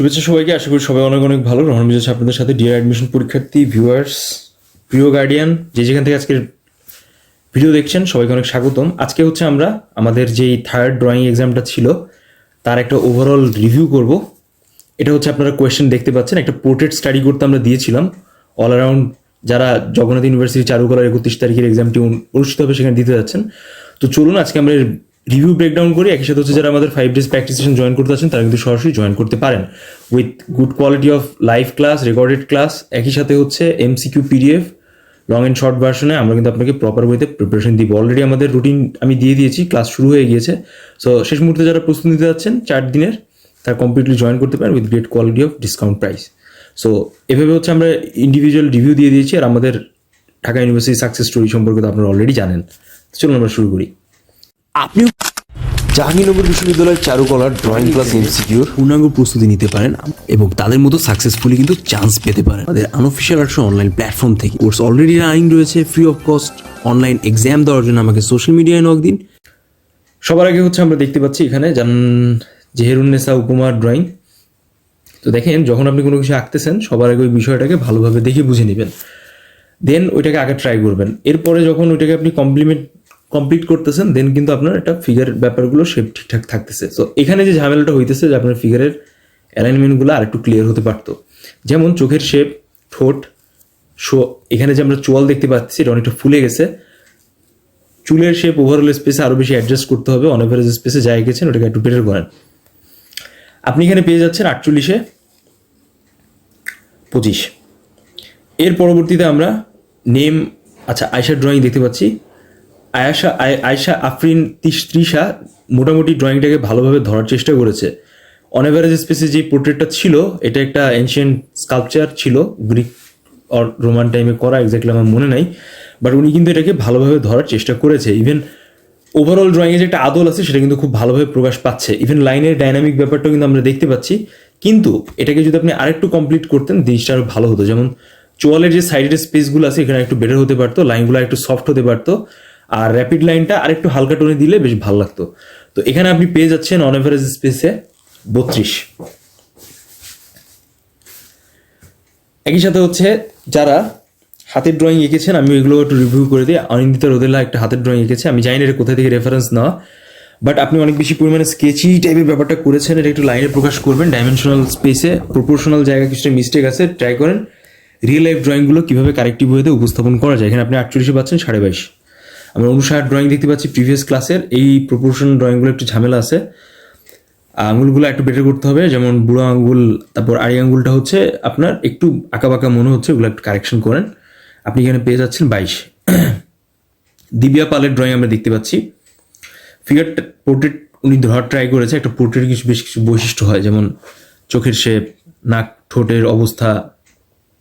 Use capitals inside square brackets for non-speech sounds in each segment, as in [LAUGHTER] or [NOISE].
শুভেচ্ছা সবাইকে, আশা করি সবাই অনেক অনেক ভালো। রহমান মিজাজ আপনাদের সাথে ডিয়ার অ্যাডমিশন পরীক্ষার্থী ভিউয়ার্স প্রিয় গার্ডিয়ান যে যেখান থেকে আজকের ভিডিও দেখছেন, সবাইকে অনেক স্বাগতম। আজকে হচ্ছে আমরা আমাদের যেই থার্ড ড্রয়িং এক্সামটা ছিল, তার একটা ওভারঅল রিভিউ করব। এটা হচ্ছে আপনারা কোয়েশ্চেন দেখতে পাচ্ছেন, একটা পোর্ট্রেট স্টাডি করতে আমরা দিয়েছিলাম। অল অ্যারাউন্ড যারা জগন্নাথ ইউনিভার্সিটি চারুকলার একত্রিশ তারিখের এক্সামটি অনুষ্ঠিত হবে, সেখানে দিতে যাচ্ছেন। তো চলুন, আজকে আমরা রিভিউ ব্রেকডাউন করি, একই সাথে হচ্ছে যারা আমাদের five days practice session join করতে আছেন, তারা কিন্তু সরাসরি জয়েন করতে পারেন। With good quality of live class recorded class একই সাথে হচ্ছে MCQ PDF long and short ভার্সনে আমরা কিন্তু আপনাকে প্রপার ওয়েতে প্রিপারেশন দিব। অলরেডি আমাদের রুটিন আমি দিয়ে দিয়েছি ক্লাস শুরু হয়ে গিয়েছে। সো শেষ মুহূর্তে যারা প্রস্তুতি নিতে যাচ্ছেন, চার দিনের, তারা কমপ্লিটলি জয়েন করতে পারেন with great quality of discount price so এভাবে হচ্ছে আমরা ইন্ডিভিজুয়াল রিভিউ দিয়ে দিয়েছি, আর আমাদের ঢাকা ইউনিভার্সিটি সাকসেস স্টোরি সম্পর্কে তো আপনারা অলরেডি জানেন। চলুন আমরা শুরু করি। আপনিও জাহাঙ্গীরনগর বিশ্ববিদ্যালয়ের চারুকলার ড্রয়িং ক্লাস এমসিকিউর পূর্ণাঙ্গ প্রস্তুতি নিতে পারেন এবং তাদের মতো সাকসেসফুলি কিন্তু চান্স পেতে পারেন। আমাদের আনঅফিসিয়াল আর্টস অনলাইন প্ল্যাটফর্ম থেকে। কোর্স অলরেডি রানিং রয়েছে free of cost online exam দেওয়ার জন্য আমাকে সোশ্যাল মিডিয়ায় নক দিন। সবার আগে হচ্ছে আমরা দেখতে পাচ্ছি এখানে জান জেহেরুন্নেসা উপমার ড্রয়িং তো দেখেন, যখন আপনি কোনো কিছু আঁকতেছেন, সবার আগে ওই বিষয়টাকে ভালোভাবে দেখে বুঝে নেবেন। দেন ওইটাকে আগে ট্রাই করবেন। এরপরে যখন ওইটাকে আপনি কমপ্লিমেন্ট কমপ্লিট করতেছেন দেন কিন্তু আপনার একটা ফিগার ব্যাপারগুলো শেপ ঠিকঠাক থাকতেছে। সো এখানে যে ঝামেলাটা হইতেছে যে আপনার ফিগারের অ্যালাইনমেন্টগুলো আর একটু ক্লিয়ার হতে পারতো। যেমন চোখের শেপ ঠোঁট, শো, এখানে যে আমরা চোয়াল দেখতে পাচ্ছি, এটা অনেকটা ফুলে গেছে। চুলের শেপ ওভারঅল স্পেসে আরও বেশি অ্যাডজাস্ট করতে হবে অন এভারেজ স্পেসে যা গেছেন, ওটাকে একটু বেটার করেন। আপনি এখানে পেয়ে যাচ্ছেন আটচল্লিশে পঁচিশ। এর পরবর্তীতে আমরা নেম আচ্ছা আয়সার ড্রয়িং দেখতে পাচ্ছি। আয়াশা, আয়- আয়শা আফরিন ত্রিশা মোটামুটি ড্রয়িংটাকে ভালোভাবে ধরার চেষ্টা করেছে। অন এভারেজ স্পেসে যে পোর্ট্রেটটা ছিল, এটা একটা এনশিয়েন্ট স্কাল্পচার ছিল গ্রিক অর রোমান টাইমে করা এক্স্যাক্টলি আমার মনে নাই বাট উনি কিন্তু এটাকে ভালোভাবে ধরার চেষ্টা করেছে। ইভেন ওভারঅল ড্রয়িংয়ে যে একটা আদল আছে, সেটা কিন্তু খুব ভালোভাবে প্রকাশ পাচ্ছে। ইভেন লাইনের ডাইনামিক ব্যাপারটাও কিন্তু আমরা দেখতে পাচ্ছি। কিন্তু এটাকে যদি আপনি আরেকটু কমপ্লিট করতেন, জিনিসটা আরও ভালো হতো। যেমন চোয়ালের যে সাইডের স্পেসগুলো আছে, এখানে একটু বেটার হতে পারতো লাইনগুলো একটু সফট হতে পারতো। আর র্যাপিড লাইনটা আরেকটু হালকা টোনে দিলে বেশ ভালো লাগতো। তো এখানে আপনি পেয়ে যাচ্ছেন অন এভারেজ স্পেসে বত্রিশ। একই সাথে হচ্ছে যারা হাতের ড্রয়িং এঁকেছেন আমি এগুলো একটু রিভিউ করে দিই। অনিন্দিতা রোদেলা একটা হাতের ড্রয়িং এঁকেছে, আমি জানি এটা কোথা থেকে রেফারেন্স নেওয়া বাট আপনি অনেক বেশি পরিমাণে স্কেচি টাইপের ব্যাপারটা করেছেন, এটা একটু লাইনে প্রকাশ করবেন। ডাইমেনশনাল স্পেসে প্রপোর্শনাল জায়গা কিছুটা মিস্টেক আছে ট্রাই করেন। রিয়েল লাইফ ড্রয়িংগুলো কীভাবে কারেক্টিভ ওয়েতে উপস্থাপন করা যায়। এখানে আপনি আটচল্লিশে পাচ্ছেন, সাড়ে বাইশ। আমরা অনুসার ড্রয়িং দেখতে পাচ্ছি প্রিভিয়াস ক্লাসের এই প্রপোর্শন ড্রয়িংগুলো একটু ঝামেলা আছে। আঙ্গুলগুলো একটু বেটার করতে হবে। যেমন বুড়ো আঙ্গুল, তারপর আড়ি আঙ্গুলটা হচ্ছে আপনার একটু আঁকা বাঁকা মনে হচ্ছে, ওগুলো একটু কারেকশন করেন। আপনি এখানে পেয়ে যাচ্ছেন বাইশ। [CLEARS THROAT] দিব্যা পালের ড্রয়িং আমরা দেখতে পাচ্ছি। ফিগার পোর্ট্রেট উনি ধরার ট্রাই করেছে। একটা পোর্ট্রেট কিছু, বেশ কিছু বৈশিষ্ট্য হয়। যেমন চোখের শেপ নাক, ঠোঁটের অবস্থা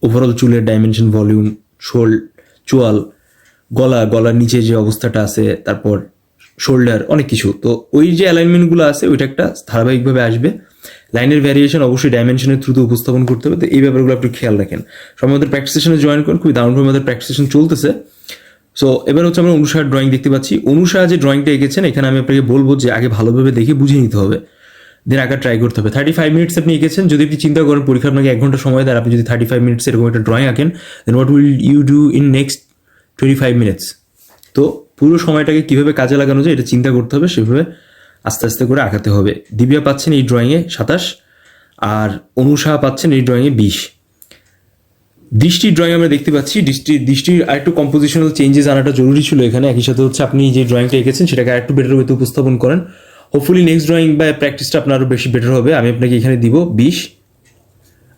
ওভারঅল চুলের ডাইমেনশন ভলিউম শোল, চোয়াল। গলা, গলার নিচে যে অবস্থাটা আছে, তারপর শোল্ডার অনেক কিছু। তো ওই যে অ্যালাইনমেন্টগুলো আছে, ওইটা একটা ধারাবাহিকভাবে আসবে। লাইনের ভ্যারিয়েশন অবশ্যই ডাইমেনশনের থ্রুতে উপস্থাপন করতে হবে। তো এই ব্যাপারগুলো একটু খেয়াল রাখেন। আমাদের প্র্যাকটিস সেশনে জয়েন করেন, খুবই দারুণভাবে আমাদের প্র্যাকটিস সেশন চলতেছে। সো এবার হচ্ছে আমরা অনুষার ড্রয়িং দেখতে পাচ্ছি। অনুষা যে ড্রয়িংটা এঁকেছেন, এখানে আমি আপনাকে বলব যে আগে ভালোভাবে দেখে বুঝে নিতে হবে। দেন আগে ট্রাই করতে হবে। থার্টি ফাইভ মিনিটস আপনি এঁকেছেন। যদি আপনি চিন্তা করেন, পরীক্ষা আপনাকে এক ঘণ্টা সময় দেয় আপনি যদি থার্টি ফাইভ মিনিটস এরকম একটা ড্রয়িং আঁকেন then what will you do in next twenty five minutes তো পুরো সময়টাকে কীভাবে কাজে লাগানো যায় এটা চিন্তা করতে হবে, সেভাবে আস্তে আস্তে করে আঁকাতে হবে। দিব্যা পাচ্ছেন এই ড্রয়িংয়ে সাতাশ, আর অনুষা পাচ্ছেন এই ড্রয়িংয়ে বিশ। দৃষ্টির ড্রয়িং আমরা দেখতে পাচ্ছি, দৃষ্টি, দৃষ্টির আরেকটু কম্পোজিশনাল চেঞ্জেস আনাটা জরুরি ছিল এখানে। একই সাথে হচ্ছে আপনি যে ড্রয়িংটা এঁকেছেন, সেটাকে আরেকটু বেটার ওয়েতে উপস্থাপন করেন। হোপফুলি নেক্সট ড্রয়িং বা প্র্যাকটিসটা আপনার আরও বেশি বেটার হবে। আমি আপনাকে এখানে দিব বিশ।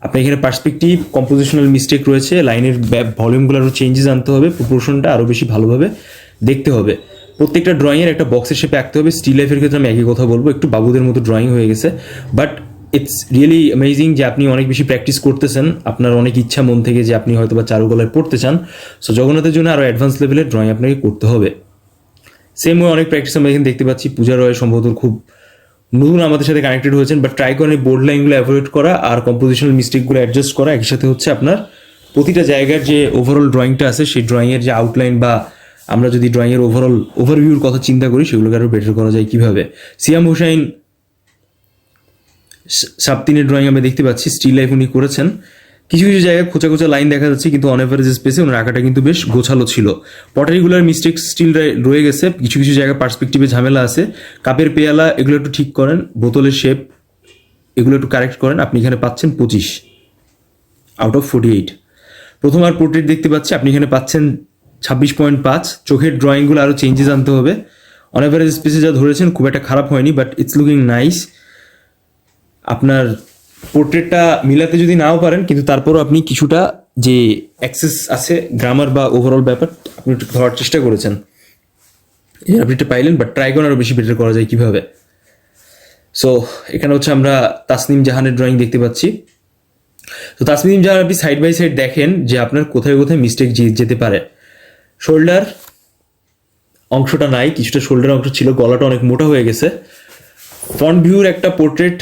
আপনি এখানে পার্সপেক্টিভ কম্পোজিশনাল মিস্টেক রয়েছে, লাইনের ভলিউমগুলো আরও চেঞ্জেস আনতে হবে প্রপোর্শনটা আরও বেশি ভালোভাবে দেখতে হবে। প্রত্যেকটা ড্রয়িংয়ের একটা বক্সের শেপে আঁকতে হবে স্টিল লাইফের ক্ষেত্রে আমি একই কথা বলব, একটু বাবুদের মতো ড্রয়িং হয়ে গেছে। বাট ইটস রিয়েলি অ্যামেজিং যে আপনি অনেক বেশি প্র্যাকটিস করতেছেন, আপনার অনেক ইচ্ছা মন থেকে যে আপনি হয়তো বা চারুকলায় পড়তে চান। সো জগন্নাথের জন্য আরও অ্যাডভান্স লেভেলের ড্রয়িং আপনাকে করতে হবে। সেম ওয়ে অনেক প্র্যাকটিস আমরা এখানে দেখতে পাচ্ছি, পূজা রয় সম্ভবত খুব নতুন আমাদের সাথে কানেক্টেড হয়েছেন বাট ট্রাই করেন এই বোর্ড লাইনগুলো অ্যাভয়েড করা আর কম্পোজিশনাল মিস্টেকগুলো অ্যাডজাস্ট করা, একই সাথে হচ্ছে আপনার প্রতিটা জায়গার যে ওভারঅল ড্রয়িংটা আছে, সেই ড্রয়িংয়ের যে আউটলাইন বা আমরা যদি ড্রয়িংয়ের ওভারঅল ওভারভিউর কথা চিন্তা করি, সেগুলোকে আরও বেটার করা যায় কীভাবে? সিয়াম হুসাইন সাব তিনের ড্রয়িং আমি দেখতে পাচ্ছি স্টিল লাইফ উনি করেছেন। কিছু কিছু জায়গায় খোঁচা খোঁচা লাইন দেখা যাচ্ছে, কিন্তু অন এভারেজ স্পেসে ওনার আঁকাটা কিন্তু বেশ গোছালো ছিল। পটারিগুলার মিস্টেক স্টিল রয়ে গেছে, কিছু কিছু জায়গায় পার্সপেক্টিভে ঝামেলা আছে। কাপের পেয়ালা এগুলো একটু ঠিক করেন, বোতলের শেপ এগুলো একটু কারেক্ট করেন, আপনি এখানে পাচ্ছেন পঁচিশ আউট অফ ফোর্টি এইট প্রথম আর পোর্ট্রেট দেখতে পাচ্ছি, আপনি এখানে পাচ্ছেন ছাব্বিশ পয়েন্ট পাঁচ। চোখের ড্রয়িংগুলো আরও চেঞ্জেস আনতে হবে। অন অ্যাভারেজ স্পেসে যা ধরেছেন, খুব একটা খারাপ হয়নি বাট ইটস লুকিং নাইস আপনার পোর্ট্রেটটা মিলাতে যদি নাও পারেন, কিন্তু তারপরও আপনি কিছুটা যে অ্যাক্সেস আছে গ্রামার বা ওভারঅল ব্যাপার, আপনি একটু ধরার চেষ্টা করেছেন। এই আপনি এটা পাইলেন বাট ট্রাই আরও বেশি বেটার করা যায় কীভাবে। সো এখানে হচ্ছে আমরা তাসনিম জাহানের ড্রয়িং দেখতে পাচ্ছি। তো তাসনিম জাহান, আপনি সাইড বাই সাইড দেখেন যে আপনার কোথায় কোথায় মিস্টেক যেতে পারে। শোল্ডার অংশটা নাই, কিছুটা শোল্ডার অংশ ছিল, গলাটা অনেক মোটা হয়ে গেছে। ফ্রন্ট ভিউর একটা পোর্ট্রেট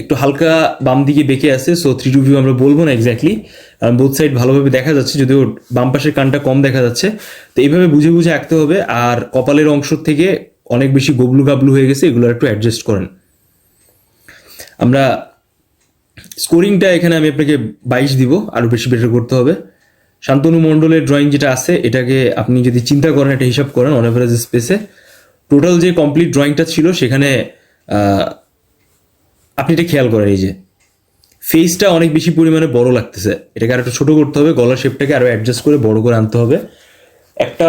একটু হালকা বাম দিকে বেঁকে আছে সো থ্রি টু ভিউ আমরা বলব না এক্স্যাক্টলি কারণ বোথ সাইড ভালোভাবে দেখা যাচ্ছে, যদিও বাম পাশের কানটা কম দেখা যাচ্ছে। তো এইভাবে বুঝে বুঝে আঁকতে হবে, আর কপালের অংশ থেকে অনেক বেশি গবলু গাবলু হয়ে গেছে, এগুলো একটু অ্যাডজাস্ট করেন। আমরা স্কোরিংটা এখানে আমি আপনাকে বাইশ দিব আরও বেশি বেটার করতে হবে। শান্তনু মণ্ডলের ড্রয়িং যেটা আছে, এটাকে আপনি যদি চিন্তা করেন, একটা হিসাব করেন অন অ্যাভারেজ স্পেসে টোটাল যে কমপ্লিট ড্রয়িংটা ছিল, সেখানে আপনি এটা খেয়াল করেন এই যে ফেসটা অনেক বেশি পরিমাণে বড় লাগতেছে। এটাকে আর ছোট করতে হবে, গলার শেপটাকে আরও অ্যাডজাস্ট করে বড় করে আনতে হবে। একটা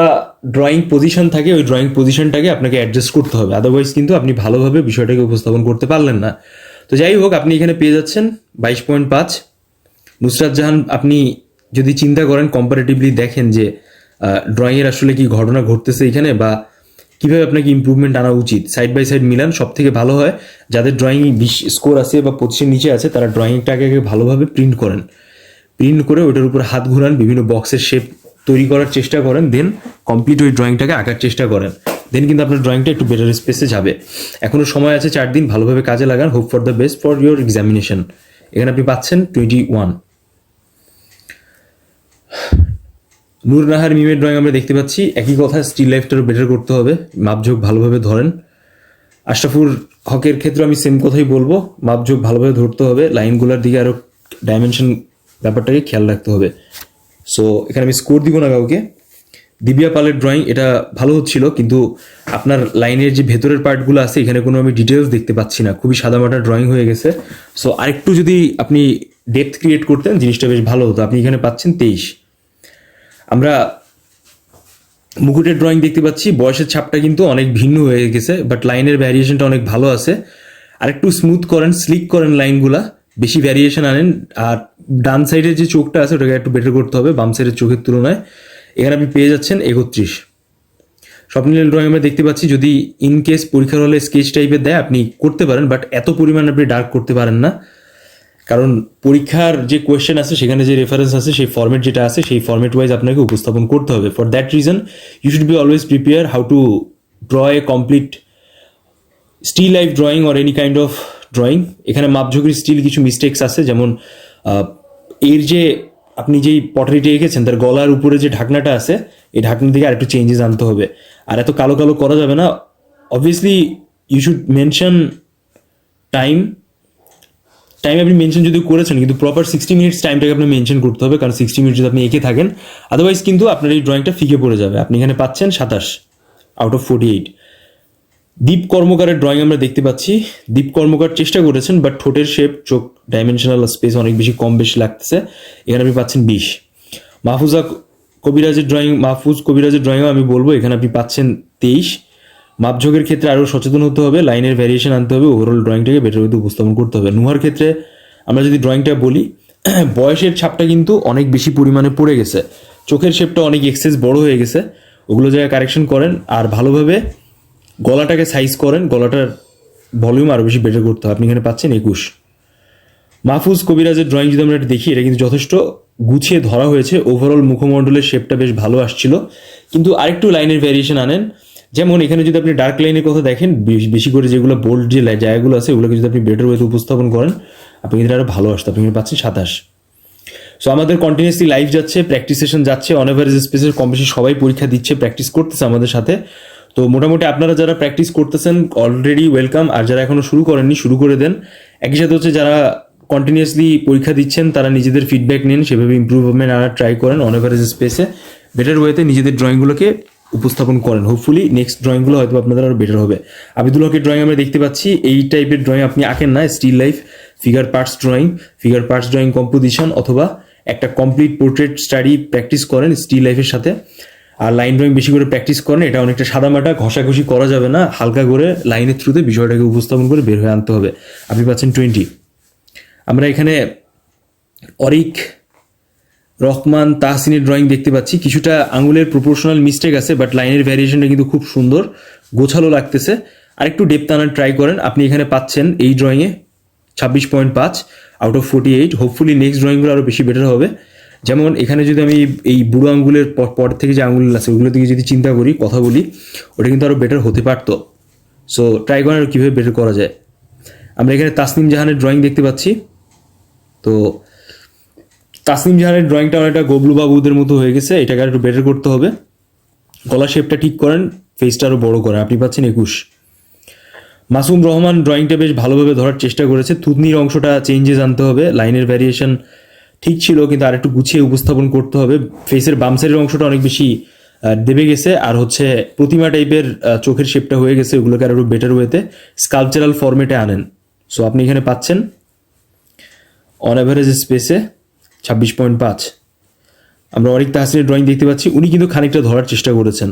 ড্রয়িং পজিশন থাকে, ওই ড্রয়িং পজিশনটাকে আপনাকে অ্যাডজাস্ট করতে হবে। আদারওয়াইজ কিন্তু আপনি ভালোভাবে বিষয়টাকে উপস্থাপন করতে পারলেন না। তো যাই হোক, আপনি এখানে পেয়ে যাচ্ছেন বাইশ পয়েন্ট পাঁচ। নুসরাত জাহান, আপনি যদি চিন্তা করেন কম্পারেটিভলি দেখেন যে ড্রয়িংয়ের আসলে কি ঘটনা ঘটতেছে এখানে বা কীভাবে আপনাকে ইমপ্রুভমেন্ট আনা উচিত? সাইড বাই সাইড মিলান সব থেকে ভালো হয় যাদের ড্রয়িং বিশ স্কোর আছে বা পঁচিশের নিচে আছে, তারা ড্রয়িংটাকে ভালোভাবে প্রিন্ট করেন। প্রিন্ট করে ওটার উপর হাত ঘুরান, বিভিন্ন বক্সের শেপ তৈরি করার চেষ্টা করেন দেন কমপ্লিট ওই ড্রয়িংটাকে আঁকার চেষ্টা করেন। দেন কিন্তু আপনার ড্রয়িংটা একটু বেটার স্পেসে যাবে। এখনও সময় আছে চার দিন, ভালোভাবে কাজে লাগান hope for the best for your examination এখানে আপনি পাচ্ছেন টোয়েন্টি ওয়ান নূর নাহার মিমের ড্রয়িং আমরা দেখতে পাচ্ছি। একই কথা স্টিল লাইফটারও বেটার করতে হবে। মাপঝোঁক ভালোভাবে ধরেন। আশরাফুর হকের ক্ষেত্রে আমি সেম কথাই বলব। মাপঝোঁক ভালোভাবে ধরতে হবে। লাইনগুলোর দিকে আরও ডাইমেনশন ব্যাপারটাকে খেয়াল রাখতে হবে। সো এখানে আমি স্কোর দিব না কাউকে। দিবিয়া পালের ড্রয়িং এটা ভালো হচ্ছিল, কিন্তু আপনার লাইনের যে ভেতরের পার্টগুলো আছে, এখানে কোনো আমি ডিটেলস দেখতে পাচ্ছি না। খুবই সাদামাটা ড্রয়িং হয়ে গেছে। সো আরেকটু যদি আপনি ডেপথ ক্রিয়েট করতেন, জিনিসটা বেশ ভালো হতো। আপনি এখানে পাচ্ছেন তেইশ। আমরা মুকুটের ড্রয়িং দেখতে পাচ্ছি, বয়সের ছাপটা কিন্তু অনেক ভিন্ন হয়ে গেছে বাট লাইনের ভ্যারিয়েশনটা অনেক ভালো আছে। আর একটু স্মুথ করেন স্লিক করেন লাইনগুলা বেশি ভ্যারিয়েশন আনেন, আর ডান সাইডের যে চোখটা আছে, ওটাকে একটু বেটার করতে হবে, বাম সাইডের চোখের তুলনায়। এখানে আপনি পেয়ে যাচ্ছেন একত্রিশ। স্বপ্নিল ড্রয়িং আমরা দেখতে পাচ্ছি, যদি ইন কেস পরীক্ষার হলে স্কেচ টাইপের দেয়, আপনি করতে পারেন বাট এত পরিমাণ আপনি ডার্ক করতে পারেন না। কারণ পরীক্ষার যে কোয়েশ্চেন আছে, সেখানে যে রেফারেন্স আছে, সেই ফর্মেট যেটা আছে, সেই ফর্মেট ওয়াইজ আপনাকে উপস্থাপন করতে হবে। For that reason you should be always prepare how to draw a complete still life drawing or any kind of drawing এখানে মাপঝোঁকের স্টিল কিছু মিস্টেক্স আছে, যেমন এর যে আপনি যেই পটারিটি এঁকেছেন, তার গলার উপরে যে ঢাকনাটা আছে, এই ঢাকনা থেকে আরেকটু চেঞ্জেস আনতে হবে। আর এত কালো কালো করা যাবে না। Obviously you should mention time time আপনি মেনশন যদি করেছেন, কিন্তু প্রপার সিক্সটি মিনিটস টাইমটাকে আপনি মেনশন করতে হবে, কারণ সিক্সটি মিনিট যদি আপনি এঁকে থাকেন আদারওয়াইজ কিন্তু আপনার এই ড্রয়িংটা ফিকে পড়ে যাবে। আপনি এখানে পাচ্ছেন সাতাশ out of forty eight Deep কর্মকারের drawing আমরা দেখতে পাচ্ছি। দীপ কর্মকার চেষ্টা করেছেন বাট ঠোঁটের শেপ চোখ ডাইমেনশনাল স্পেস অনেক বেশি কম বেশি লাগতেছে। এখানে আপনি পাচ্ছেন বিশ। মাহফুজা কবিরাজের ড্রয়িং মাহফুজ কবিরাজের ড্রয়িংও আমি বলব, এখানে আপনি পাচ্ছেন তেইশ। মাপঝোঁকের ক্ষেত্রে আরও সচেতন হতে হবে, লাইনের ভ্যারিয়েশন আনতে হবে ওভারঅল ড্রয়িংটাকে বেটার ওয়েতে উপস্থাপন করতে হবে। নুহার ক্ষেত্রে আমরা যদি ড্রয়িংটা বলি, [CLEARS THROAT] বয়সের ছাপটা কিন্তু অনেক বেশি পরিমাণে পড়ে গেছে। চোখের শেপটা অনেক এক্সেস বড় হয়ে গেছে। ওগুলো জায়গায় কারেকশন করেন আর ভালোভাবে গলাটাকে সাইজ করেন, গলাটার ভলিউম আরও বেশি বেটার করতে হবে। আপনি এখানে পাচ্ছেন একুশ। মাহফুজ কবিরাজের ড্রয়িং যদি আমরা দেখি, এটা কিন্তু যথেষ্ট গুছিয়ে ধরা হয়েছে। ওভারঅল মুখমণ্ডলের শেপটা বেশ ভালো আসছিল। কিন্তু আরেকটু লাইনের ভ্যারিয়েশন আনেন। যেমন এখানে যদি আপনি ডার্ক লাইনের কথা দেখেন, বেশ- করে যেগুলো বোল্ড যে জায়গাগুলো আছে, ওগুলোকে যদি আপনি বেটার ওয়েতে উপস্থাপন করেন, আপনি কিন্তু আরও ভালো আসতো আপনি পাচ্ছেন সাতাশ। সো আমাদের কন্টিনিউসলি লাইভ যাচ্ছে প্র্যাকটিস সেশন যাচ্ছে অন এভারেজ স্পেসের কম বেশি সবাই পরীক্ষা দিচ্ছে প্র্যাকটিস করতেছে আমাদের সাথে। তো মোটামুটি আপনারা যারা প্র্যাকটিস করতেছেন অলরেডি ওয়েলকাম আর যারা এখনও শুরু করেননি, শুরু করে দেন। একই সাথে হচ্ছে যারা কন্টিনিউয়াসলি পরীক্ষা দিচ্ছেন, তারা নিজেদের ফিডব্যাক নিন, সেভাবে ইম্প্রুভমেন্ট আনার ট্রাই করেন অন এভারেজ স্পেসে বেটার ওয়েতে নিজেদের ড্রয়িংগুলোকে উপস্থাপন করেন। হোপফুলি নেক্সট ড্রয়িংগুলো হয়তো আপনাদের আরও বেটার হবে। আবিদুল হকের ড্রয়িং আমরা দেখতে পাচ্ছি, এই টাইপের ড্রয়িং আপনি আঁকেন না still life figure parts drawing figure parts drawing composition অথবা একটা কমপ্লিট পোর্ট্রেট স্টাডি প্র্যাকটিস করেন স্টিল লাইফের সাথে। আর লাইন ড্রয়িং বেশি করে প্র্যাকটিস করেন, এটা অনেকটা সাদামাটা, ঘষাঘষি করা যাবে না, হালকা করে লাইনের থ্রুতে বিষয়টাকে উপস্থাপন করে বের হয়ে আনতে হবে। আপনি পাচ্ছেন টোয়েন্টি আমরা এখানে অরিক রহমান তাহসিনের ড্রয়িং দেখতে পাচ্ছি। কিছুটা আঙুলের প্রপোর্শনাল মিস্টেক আছে বাট লাইনের ভ্যারিয়েশনটা কিন্তু খুব সুন্দর, গোছালো লাগতেছে। আর একটু ডেপথ আনার ট্রাই করেন। আপনি এখানে পাচ্ছেন এই ড্রয়িংয়ে ছাব্বিশ পয়েন্ট পাঁচ out of forty eight hopefully next ড্রয়িংগুলো আরও বেশি বেটার হবে। যেমন এখানে যদি আমি এই বুড়ো আঙ্গুলের পর পর থেকে যে আঙুল আছে ওগুলো থেকে যদি চিন্তা করি, কথা বলি, ওটা কিন্তু আরও বেটার হতে পারতো। সো ট্রাই করেন আর কীভাবে বেটার করা যায়। আমরা এখানে তাসনিম জাহানের ড্রয়িং দেখতে পাচ্ছি। তো তাসনিম জাহানের ড্রয়িংটা অনেকটা গবলু বাবুদের মতো হয়ে গেছে, এটাকে আর একটু বেটার করতে হবে। গলা শেপটা ঠিক করেন ফেসটা আরও বড় করেন আপনি পাচ্ছেন একুশ। মাসুম রহমান ড্রয়িংটা বেশ ভালোভাবে ধরার চেষ্টা করেছে। থুতনির অংশটা চেঞ্জেস আনতে হবে। লাইনের ভ্যারিয়েশন ঠিক ছিল, কিন্তু আর একটু গুছিয়ে উপস্থাপন করতে হবে। ফেসের বাম অংশটা অনেক বেশি দেবে গেছে। আর হচ্ছে প্রতিমা টাইপের চোখের শেপটা হয়ে গেছে। ওগুলোকে আর একটু বেটার ওয়েতে স্কালচারাল ফরম্যাটে আনেন। সো আপনি এখানে পাচ্ছেন। অন অ্যাভারেজ স্পেসে ছাব্বিশ পয়েন্ট পাঁচ। আমরা অনেক তাহসিনের ড্রয়িং দেখতে পাচ্ছি, উনি কিন্তু খানিকটা ধরার চেষ্টা করেছেন।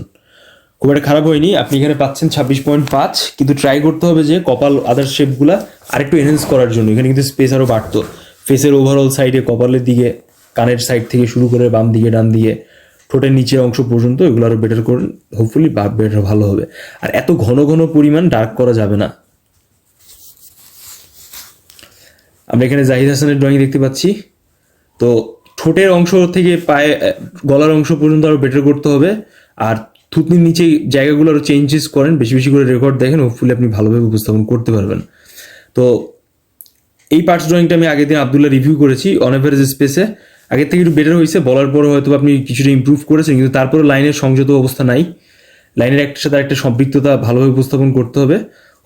খুব একটা খারাপ হয়নি, আপনি এখানে পাচ্ছেন ছাব্বিশ পয়েন্ট পাঁচ, কিন্তু ট্রাই করতে হবে যে কপাল আদার শেপগুলা আরেকটু এনহেন্স করার জন্য। এখানে কিন্তু স্পেস আরও বাড়তো। ফেসের ওভারঅল সাইডে কপালের দিকে, কানের সাইড থেকে শুরু করে বাম দিকে, ডান দিকে, ঠোঁটের নিচের অংশ পর্যন্ত এগুলো আরও বেটার করুন হোপফুলি বা বেটার ভালো হবে। আর এত ঘন ঘন পরিমাণ ডার্ক করা যাবে না। আমরা এখানে জাহিদ হাসানের ড্রয়িং দেখতে পাচ্ছি। তো ঠোঁটের অংশ থেকে পায়ে গলার অংশ পর্যন্ত আরও বেটার করতে হবে। আর থুতনির নিচে জায়গাগুলো আরও চেঞ্জেস করেন, বেশি বেশি করে রেকর্ড দেখেন হোপফুলি আপনি ভালোভাবে উপস্থাপন করতে পারবেন। তো এই পার্টস ড্রয়িংটা আমি আগের দিন আবদুল্লাহ রিভিউ করেছি অন এভারেজ স্পেসে আগের থেকে একটু বেটার হয়েছে, বলার পরে হয়তো আপনি কিছুটা ইমপ্রুভ করেছেন, কিন্তু তারপরে লাইনের সংযত অবস্থা নাই। লাইনের একটার সাথে একটা সম্পৃক্ততা ভালোভাবে উপস্থাপন করতে হবে।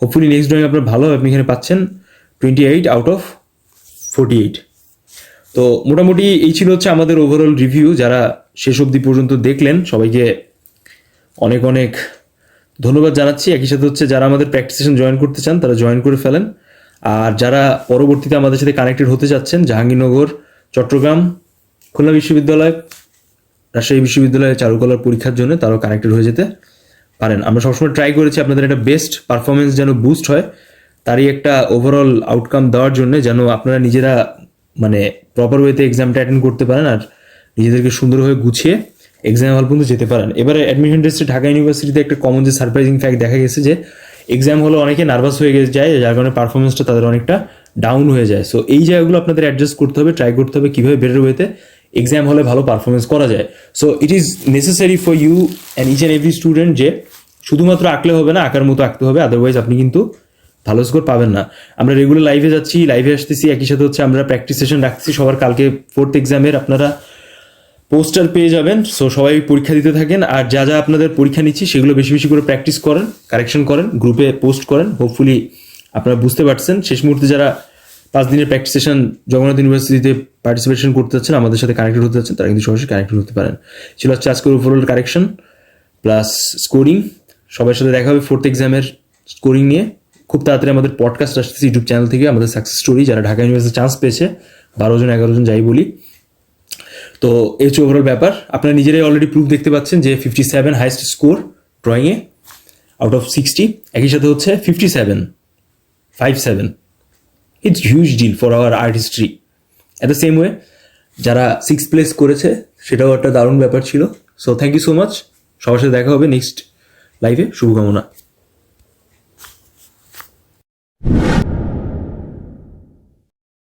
হোপফুলি নেক্সট ড্রয়িং আপনার ভালো হবে, আপনি এখানে পাচ্ছেন twenty eight out of forty eight তো মোটামুটি এই ছিল হচ্ছে আমাদের ওভারঅল রিভিউ যারা শেষ অবধি পর্যন্ত দেখলেন, সবাইকে অনেক অনেক ধন্যবাদ জানাচ্ছি। একই সাথে হচ্ছে যারা আমাদের প্র্যাকটিস সেশন জয়েন করতে চান, তারা জয়েন করে ফেলেন। আর যারা পরবর্তীতে আমাদের সাথে কানেক্টেড হতে চাচ্ছেন, জাহাঙ্গীরনগর, চট্টগ্রাম, খুলনা বিশ্ববিদ্যালয়, রাজশাহী বিশ্ববিদ্যালয়ে, চারুকলার পরীক্ষার জন্য তারাও কানেক্টেড হয়ে যেতে পারেন। আমরা সবসময় ট্রাই করেছি আপনাদের একটা বেস্ট পারফরমেন্স যেন বুস্ট হয়, তারই একটা ওভারঅল আউটকাম দেওয়ার জন্য, যেন আপনারা নিজেরা মানে প্রপার ওয়েতে এক্সামটা অ্যাটেন্ড করতে পারেন আর নিজেদেরকে সুন্দরভাবে গুছিয়ে এক্সাম হল পর্যন্ত যেতে পারেন। এবারে অ্যাডমিশন টেস্টে ঢাকা ইউনিভার্সিটিতে একটা কমন যে সারপ্রাইজিং ফ্যাক্ট দেখা গেছে যে এক্সাম হলে অনেকে নার্ভাস হয়ে গেছে, যায়, যার কারণে পারফরমেন্সটা তাদের অনেকটা ডাউন হয়ে যায়। সো এই জায়গাগুলো আপনাদের অ্যাডজাস্ট করতে হবে ট্রাই করতে হবে কীভাবে বেটার ওয়েতে এক্সাম হলে ভালো পারফরমেন্স করা যায়। So it is necessary for you and each and every student যে শুধুমাত্র আঁকলে হবে না, আঁকার মতো আঁকতে হবে আদারওয়াইজ আপনি কিন্তু ভালো স্কোর পাবেন না। আমরা রেগুলার লাইভে যাচ্ছি লাইভে আসতেছি, একই সাথে হচ্ছে আমরা প্র্যাকটিস সেশন রাখতেছি। সবার কালকে ফোর্থ এক্সামের আপনারা পোস্টার পেয়ে যাবেন। সো সবাই পরীক্ষা দিতে থাকেন। আর যা যা আপনাদের পরীক্ষা নিচ্ছি, সেগুলো বেশি বেশি করে প্র্যাকটিস করেন কারেকশন করেন গ্রুপে পোস্ট করেন। হোপফুলি আপনারা বুঝতে পারছেন। শেষ মুহূর্তে যারা পাঁচ দিনের প্র্যাকটিস সেশন জগন্নাথ ইউনিভার্সিটিতে পার্টিসিপেশন করতে যাচ্ছেন, আমাদের সাথে কানেক্টেড হতে যাচ্ছেন, তারা কিন্তু সরাসরি কানেক্টেড হতে পারেন। ছিল হচ্ছে আজকের ওভারঅল কারেকশন প্লাস স্কোরিং সবার সাথে দেখা হবে ফোর্থ এক্সামের স্কোরিং নিয়ে। খুব তাড়াতাড়ি আমাদের পডকাস্ট আসতেছে ইউটিউব চ্যানেল থেকে, আমাদের সাকসেস স্টোরি যারা ঢাকা ইউনিভার্সিটি চান্স পেয়েছে, বারো জন, এগারো জন যাই বলি। তো এই হচ্ছে ওভারঅল ব্যাপার। আপনারা নিজেরাই অলরেডি প্রুফ দেখতে পাচ্ছেন যে ফিফটি সেভেন হাইস্ট স্কোর ড্রয়িংয়ে আউট অফ সিক্সটি একই সাথে হচ্ছে fifty seven five seven it's huge deal for our art history at the same way যারা সিক্স প্লেস করেছে, সেটাও একটা দারুণ ব্যাপার ছিল। So thank you so much সবার সাথে দেখা হবে নেক্সট লাইভে শুভকামনা।